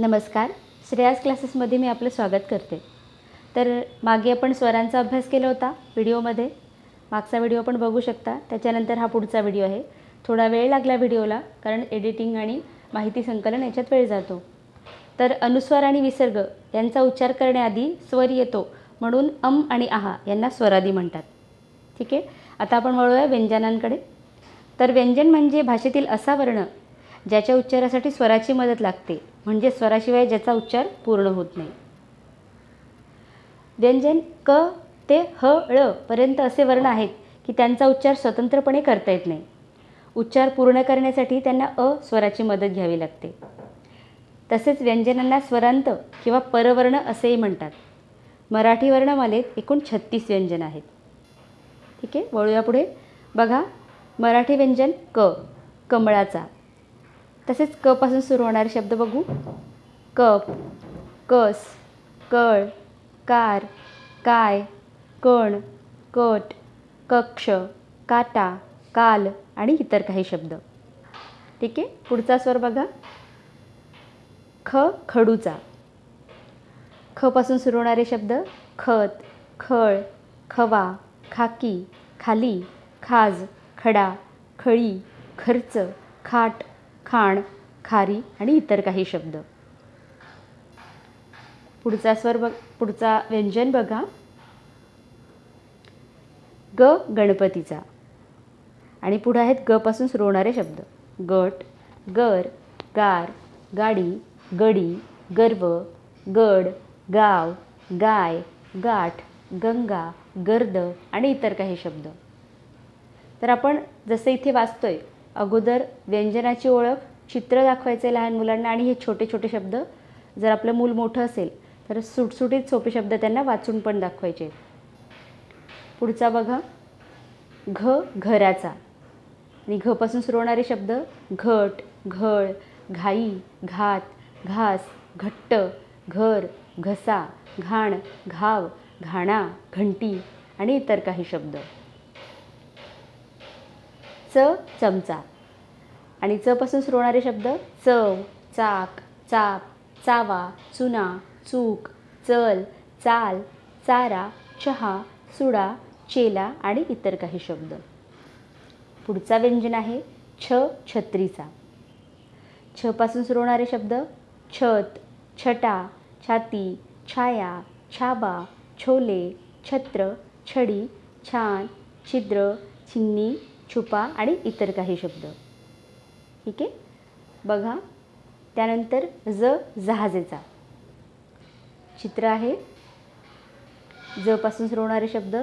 नमस्कार. श्रेयास क्लासेसमध्ये मी आपलं स्वागत करते. तर मागे आपण स्वरांचा अभ्यास केला होता व्हिडिओमध्ये. मागचा व्हिडिओ पण बघू शकता. त्याच्यानंतर हा पुढचा व्हिडिओ आहे. थोडा वेळ लागला व्हिडिओला कारण एडिटिंग आणि माहिती संकलन याच्यात वेळ जातो. तर अनुस्वार आणि विसर्ग यांचा उच्चार करण्याआधी स्वर येतो म्हणून अम आणि आहा यांना स्वरादी म्हणतात. ठीक आहे? आता आपण वळूया व्यंजनांकडे. तर व्यंजन म्हणजे भाषेतील असा वर्ण ज्याच्या उच्चारासाठी स्वराची मदत लागते. म्हणजे स्वराशिवाय ज्याचा उच्चार पूर्ण होत नाही. व्यंजन क ते ह ळ पर्यंत असे वर्ण आहेत की त्यांचा उच्चार स्वतंत्रपणे करता येत नाही. उच्चार पूर्ण करण्यासाठी त्यांना अ स्वराची मदत घ्यावी लागते. तसेच व्यंजनांना स्वरांत किंवा परवर्ण असेही म्हणतात. मराठी वर्णमालेत एकूण छत्तीस व्यंजन आहेत. ठीक आहे वळूया पुढे. बघा मराठी व्यंजन क कमळाचा. तसेच क पासून सुरू होणारे शब्द बघू. कप कस कळ कार काय कण कट कक्ष काटा काल आणि इतर काही शब्द. ठीक आहे? पुढचा स्वर बघा. ख खडूचा. ख पासून सुरू होणारे शब्द खत खळ खवा खाकी खाली खाज खडा खळी खर्च खाट खाण खारी आणि इतर काही शब्द. पुढचा स्वर बघ पुढचा व्यंजन बघा. ग गणपतीचा. आणि पुढे आहेत ग पासून सुरू होणारे शब्द. गट गर गार गाडी गडी गर्व गड गाव गाय गाठ गंगा गर्द आणि इतर काही शब्द. तर आपण जसं इथे वाचतोय अगोदर व्यंजनाची ओळख चित्र दाखवायचे लहान मुलांना आणि हे छोटे छोटे शब्द जर आपलं मूल मोठं असेल तर सुटसुटीत सोपे शब्द त्यांना वाचून पण दाखवायचे. पुढचा बघा. घ घराचा. आणि घपासून सुरू होणारे शब्द घट घळ घाई घात घास घट्ट घर घसा घाण घाव घाणा घंटी आणि इतर काही शब्द. च चमचा. आणि चपासून सुरवणारे सुरू होणारे शब्द चव चाक चाप चावा चुना चूक चल चाल चारा चहा सुडा चेला आणि इतर काही शब्द. पुढचा व्यंजन आहे छ छत्रीचा. छपासून सुरवणारे सुरू होणारे शब्द छत छटा छाती छाया छाबा छोले छत्र छडी छान छिद्र चिन्नी छुपा आणि इतर काही शब्द. ठीक आहे? बघा. त्यानंतर ज जहाजेचा. चित्र आहे. जपासून सुरू होणारे शब्द.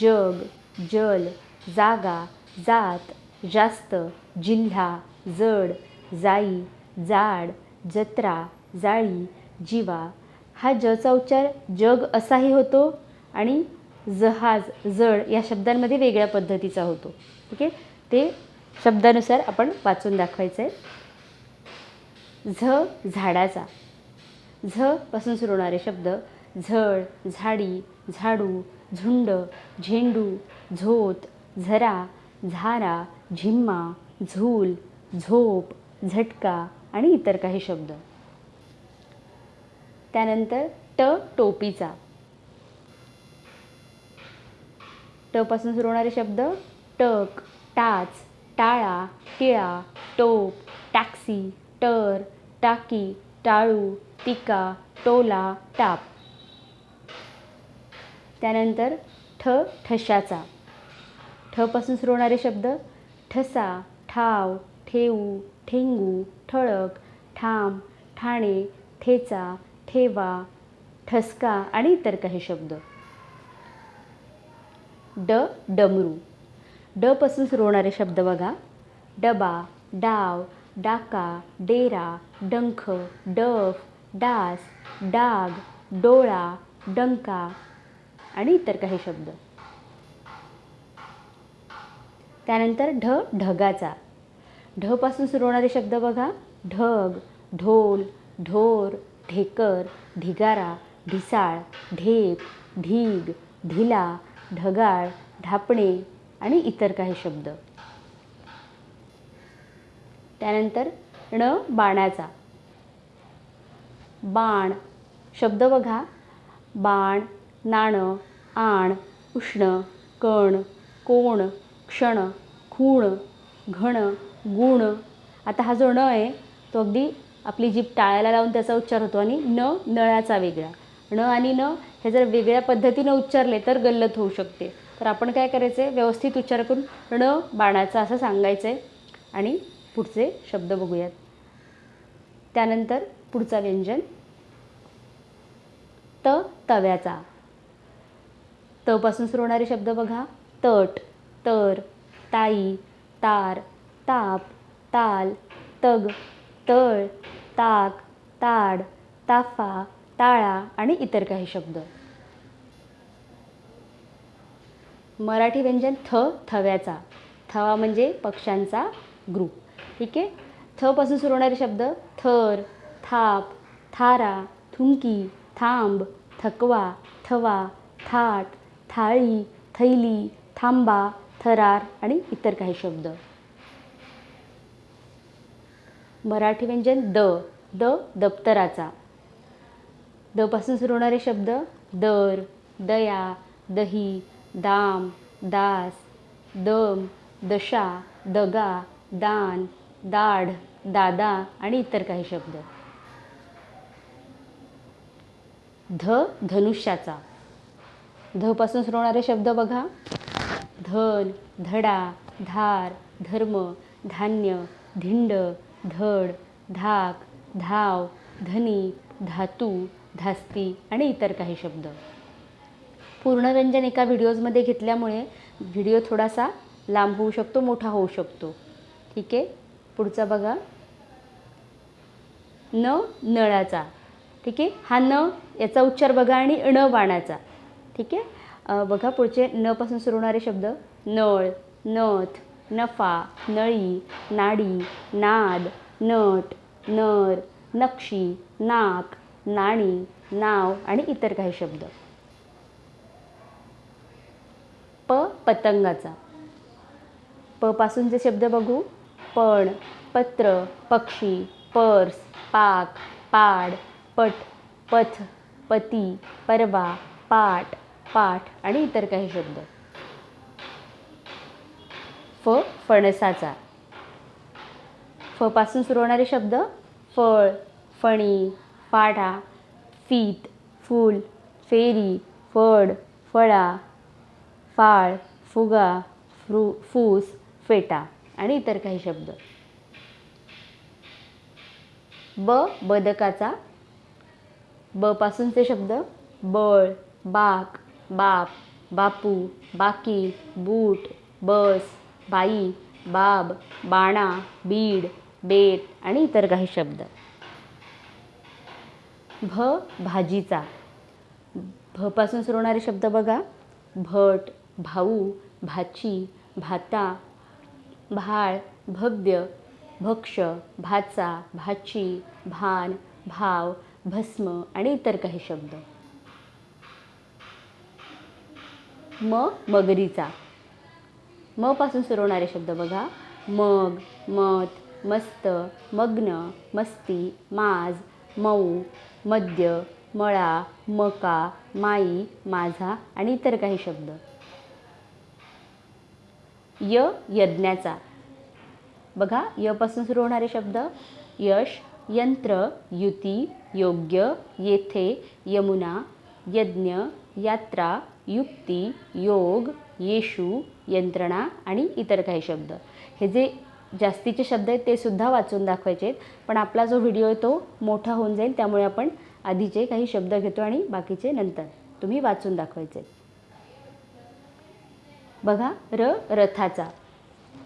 जग जल जागा जात जास्त जिल्हा जड जाई जाड जत्रा जाळी जीवा. हा जचा उच्चार जग असाही होतो आणि जहाज जड या शब्दांमध्ये वेगळ्या पद्धतीचा होतो. ठीक आहे? ते शब्दानुसार आपण वाचून दाखवायचं आहे झ झाडाचा. झ पासून सुरू होणारे शब्द झळ झाडी झाडू झुंड झेंडू झोत झरा झारा झिम्मा झूल झोप झटका आणि इतर काही शब्द. त्यानंतर ट टोपीचा. टपासून सुरू होणारे शब्द टक टाच टाळा टिळा टोप टॅक्सी टर टाकी टाळू टिका टोला टाप. त्यानंतर ठ ठशाचा. ठपासून सुरू होणारे शब्द ठसा ठाव ठेवू ठेंगू ठळक ठाम ठाणे ठेचा ठेवा ठसका आणि इतर काही शब्द. ड डमरू. डपासून सुरू होणारे शब्द बघा. डबा डाव डाका डेरा डंख डफ डास डाग डोळा डंका आणि इतर काही शब्द. त्यानंतर ढ ढगाचा. ढपासून सुरू होणारे शब्द बघा. ढग ढोल ढोर ढेकर ढिगारा ढिसाळ ढेप ढीग ढिला ढगाळ ढापणे आणि इतर काही शब्द. त्यानंतर ण बाणाचा. बाण शब्द बघा. बाण नाणं आण उष्ण कण कोण क्षण खूण घण गुण. आता हा जो न आहे तो अगदी आपली जीभ टाळायला लावून त्याचा उच्चार होतो आणि न नळाचा वेगळा. ण आणि न हे जर वेगळ्या पद्धतीनं उच्चारले तर गल्लत होऊ शकते. तर आपण काय करायचं आहे व्यवस्थित उच्चार करून ण बाणाचा असं सांगायचं आहे आणि पुढचे शब्द बघूयात. त्यानंतर पुढचा व्यंजन. त तव्याचा. तपासून सुरू होणारे शब्द बघा. तट तर ताई तार ताप ताल तग तळ ताक ताड ताफा ताळा आणि इतर काही शब्द. मराठी व्यंजन थ थव्याचा. थवा म्हणजे पक्ष्यांचा ग्रुप ठीक आहे? थपासून सुरू होणारे शब्द थर थाप थारा थुंकी थांब थकवा थवा थाट थाळी थैली थांबा थरार आणि इतर काही शब्द. मराठी व्यंजन द द दप्तराचा. द पासून सुरू होणारे शब्द दर दया दही दाम दास दम दशा दगा दान दाढ दादा आणि इतर काही शब्द. ध धनुष्याचा. ध पासून सुरू होणारे शब्द बघा. धन धडा धार धर्म धान्य धिंड धड धाक धाव धनी धातू धास्ती आणि इतर काही शब्द. पूर्णरंजन एका व्हिडिओजमध्ये घेतल्यामुळे व्हिडिओ थोडासा लांब होऊ शकतो मोठा होऊ शकतो. ठीक आहे? पुढचा बघा. न नळाचा. ठीक आहे? हा न याचा उच्चार बघा आणि ण बाणाचा. ठीक आहे? बघा पुढचे नपासून सुरू होणारे शब्द. नळ नथ नफा नळी नाडी नाद नट नर नक्षी नाक नाणी नाव आणि इतर काही शब्द. प पतंगाचा. प पासूनचे शब्द बघू पण पत्र पक्षी पर्स पाक पाड पट पथ पती परवा पाट पाठ आणि इतर काही शब्द. फ फणसाचा. फ पासून सुरू होणारे शब्द फळ फणी पाढा फीत फूल फेरी फड फळा फाळ फुगा फ्रू फूस फेटा आणि इतर काही शब्द. ब बदकाचा. ब पासूनचे शब्द. बळ बाक बाप बापू बाकी बूट बस बाई बाब बाणा बीड बेट आणि इतर काही शब्द. भ भाजीचा. भपासून सुरू होणारे शब्द बघा. भट भाऊ भाची भाता भाळ भव्य भक्ष भाचा भाची भान भाव भस्म आणि इतर काही शब्द. म मगरीचा. म पासून सुरू होणारे शब्द बघा. मग मत मस्त मग्न मस्ती माज मऊ मद्य मळा मका माई माझा आणि इतर काही शब्द. य यज्ञाचा. बघा यपासून सुरू होणारे शब्द. यश यंत्र युती योग्य येथे यमुना यज्ञ यात्रा युक्ती योग येशू यंत्रणा आणि इतर काही शब्द. हे जे जास्तीचे शब्द आहेत ते सुद्धा वाचून दाखवायचे पण आपला जो व्हिडिओ आहे तो मोठा होऊन जाईल. त्यामुळे आपण आधीचे काही शब्द घेतो आणि बाकीचे नंतर. तुम्ही वाचून दाखवायचे आहेत. बघा र रथाचा.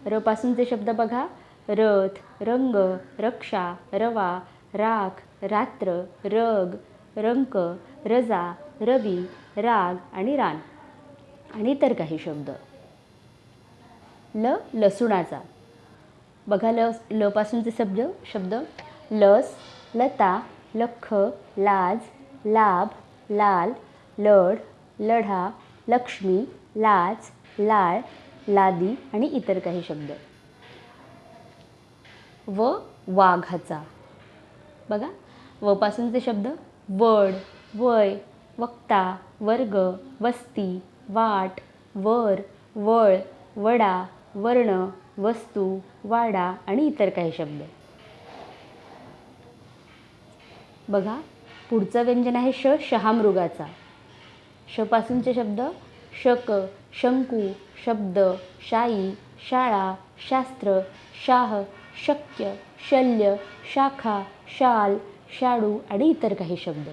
र पासूनचे शब्द बघा. रथ रंग रक्षा रवा राख रात्र रग रंक रजा रवी राग आणि रान. आणि इतर काही शब्द. ल लसुणाचा. बघा ल लपासूनचे शब्द शब्द. लस लता लख लाज लाभ लाल लढ लढा लक्ष्मी लाज लाळ लादी आणि इतर काही शब्द. व वाघाचा. बघा वपासूनचे शब्द. वड वय वक्ता वर्ग वस्ती वाट वर वळ वडा वर्ण वस्तू वाडा आणि इतर काही शब्द. बघा पुढचं व्यंजन आहे श शहामृगाचा. शपासूनचे शब्द शक शंकू शब्द शाई शाळा शास्त्र शाह शक्य शल्य शाखा शाल शाडू आणि इतर काही शब्द.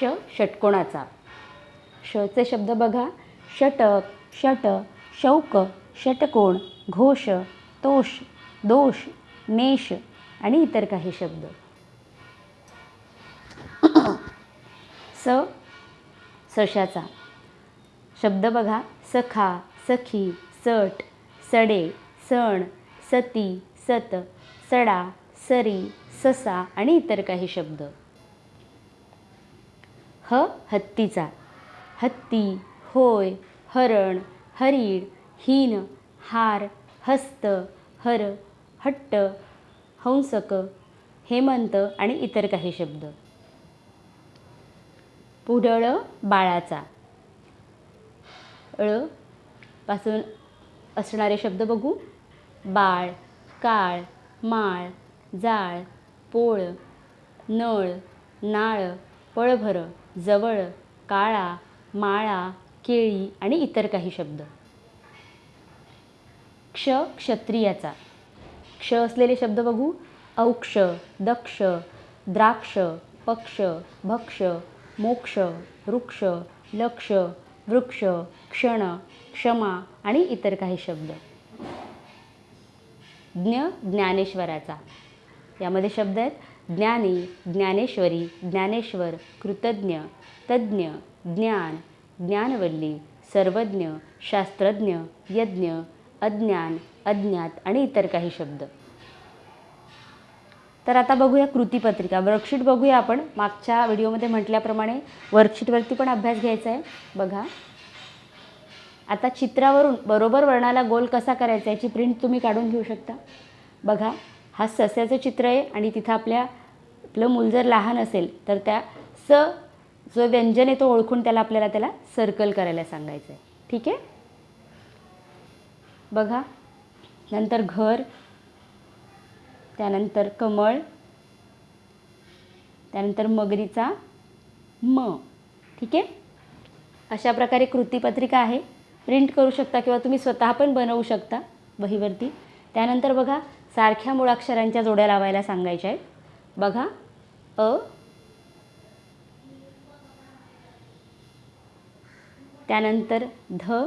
श षटकोणाचा. शचे शब्द बघा. षटक षट शौक षटकोण घोष तोष दोष मेष आणि इतर काही शब्द. स सशाचा. शब्द बघा सखा सखी सट सडे सण सती सत सडा सरी ससा आणि इतर काही शब्द. ह हत्तीचा. हत्ती होय हरण हरीण हीन हार हस्त हर हट्ट हंसक हेमंत आणि इतर काही शब्द. पुढळ बाळाचा. ळ पासून असणारे शब्द बघू. बाळ काळ माळ जाळ पोळ नळ नाळ पळभर जवळ काळा माळा केळी आणि इतर काही शब्द. क्ष क्षत्रियाचा. क्ष असलेले शब्द बघू. औक्ष दक्ष द्राक्ष पक्ष भक्ष मोक्ष वृक्ष लक्ष वृक्ष क्षण क्षमा आणि इतर काही शब्द. ज्ञ ज्ञानेश्वराचा. यामध्ये शब्द आहेत ज्ञानी ज्ञानेश्वरी ज्ञानेश्वर कृतज्ञ तज्ज्ञ ज्ञान ज्ञानवल्ली सर्वज्ञ शास्त्रज्ञ यज्ञ अज्ञान अज्ञात आणि इतर काही शब्द. तर आता बघूया कृतीपत्रिका वर्कशीट बघूया आपण. मागच्या व्हिडिओमध्ये म्हटल्याप्रमाणे वर्कशीटवरती पण अभ्यास घ्यायचा आहे. बघा. आता चित्रावरून बरोबर वर्णाला गोल कसा करायचा याची प्रिंट तुम्ही काढून घेऊ शकता. बघा. हा सस्याचं चित्र आहे आणि तिथं आपल्या आपलं मूल जर लहान असेल तर त्या स जो व्यंजन आहे तो ओळखून त्याला आपल्याला त्याला सर्कल करायला सांगायचं आहे ठीक आहे? बघा. नंतर घर. त्यानंतर कमळ. त्यानंतर मगरीचा म. ठीक आहे? अशा प्रकारे कृतीपत्रिका आहे. प्रिंट करू शकता किंवा तुम्ही स्वतः पण बनवू शकता वहीवरती त्यानंतर बघा सारख्या मुळाक्षरांच्या जोड्या लावायला सांगायच्या आहेत. बघा अ त्यानंतर ध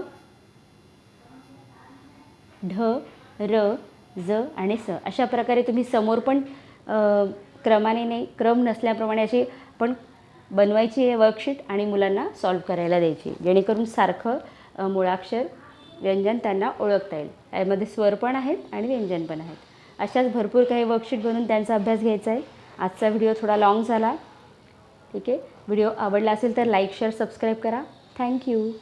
ढ र ज आणि स. अशा प्रकारे तुम्ही समोर पण क्रमाने नाही क्रम नसल्याप्रमाणे अशी पण बनवायची आहे वर्कशीट आणि मुलांना सॉल्व करायला द्यायची. जेणेकरून सारखं मुळाक्षर व्यंजन त्यांना ओळखता येईल. यामध्ये स्वर पण आहेत आणि व्यंजन पण आहेत. अशाच भरपूर काही वर्कशीट बनवून त्यांचा अभ्यास घ्यायचा आहे. आजचा व्हिडिओ थोडा लाँग झाला. ठीक आहे? व्हिडिओ आवडला असेल तर लाईक शेअर सबस्क्राईब करा. Thank you.